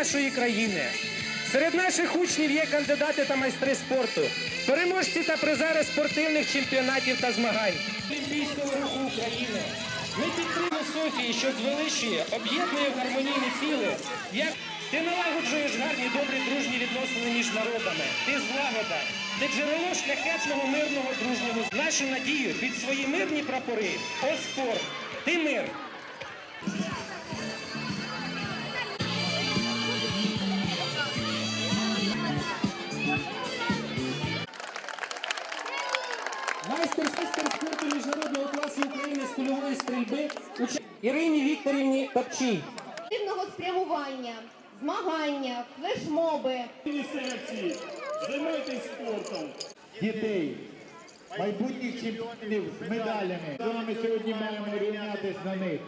нашої країни. Серед наших учнів є кандидати та майстри спорту, переможці та призери спортивних чемпіонатів та змагань Олімпійського руху України. Ми підтримуємо Софії, що звеличує, об'єднує в гармонійні сили. Як ти налагоджуєш гарні, добрі, дружні відносини між народами. Ти злагода, ти джерело шляхетного мирного дружнього. Нашу надію під свої мирні прапори. О Майстер майстер спорту міжнародного класу України з кульової стрільби Ірині Вікторівні Топчій. активного спрямування, змагання, флешмоби. Серці, Займайтесь спортом. дітей, майбутніх чемпіонів з медалями. З вами сьогодні маємо рівнятись на них.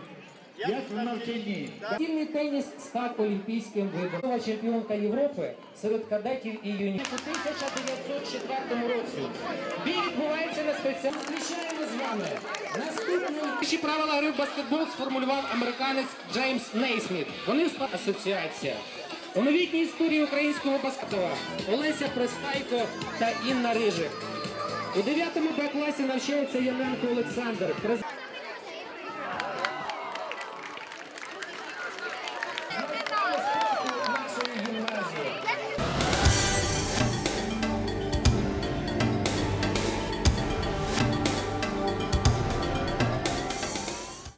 Як в навчанні. Настільний теніс став олімпійським видом. Чемпіонка Європи серед кадетів і юнітів. У 1904 році. Бій відбувається на спеціально. Зустрічаємо з вами. Наступний. Перші правила гри в баскетбол сформулював американець Джеймс Нейсміт. Вони в асоціація. У новітній історії українського баскетбола Олеся Пристайко та Інна Рижик. У 9 Б класі навчається Яненко Олександр.